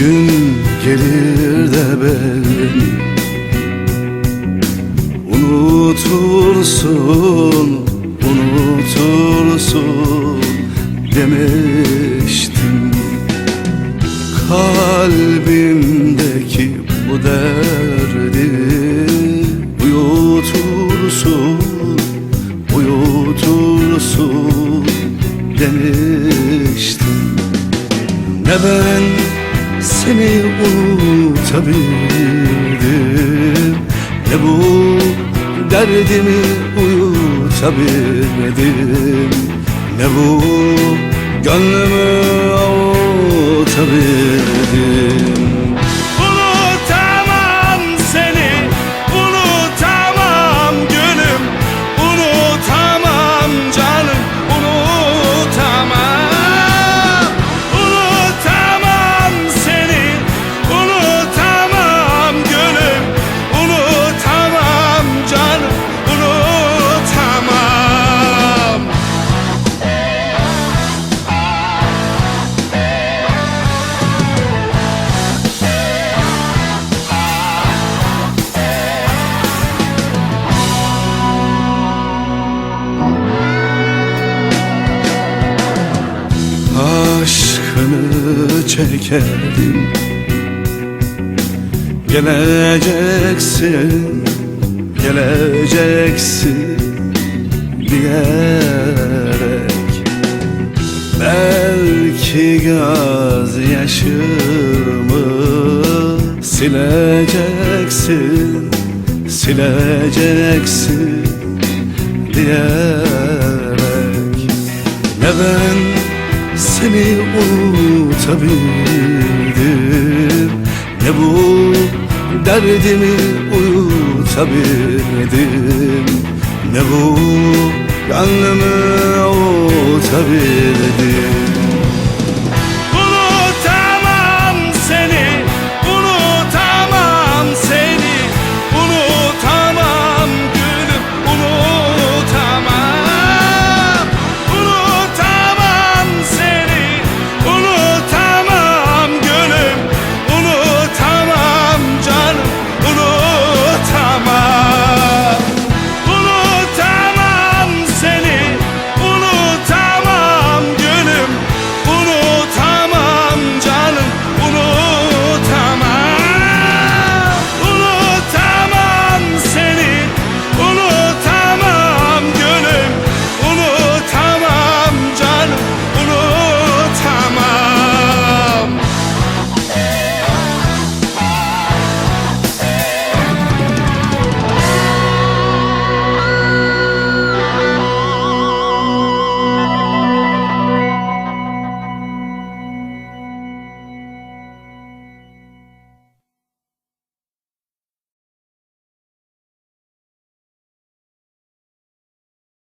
gün gelir de beni Unutursun, unutursun demiştim. Kalbimdeki bu derdi uyutursun, uyutursun demiştim. Ne ben seni unutabildim. Ne bu derdimi uyutabildim Ne bu gönlümü avutabildim aşkını çekerdim Geleceksin, geleceksin diyerek. Belki göz yaşımı sileceksin, sileceksin diyerek seni unutabildim Ne bu derdimi uyutabildim? Ne bu gönlümü avutabildim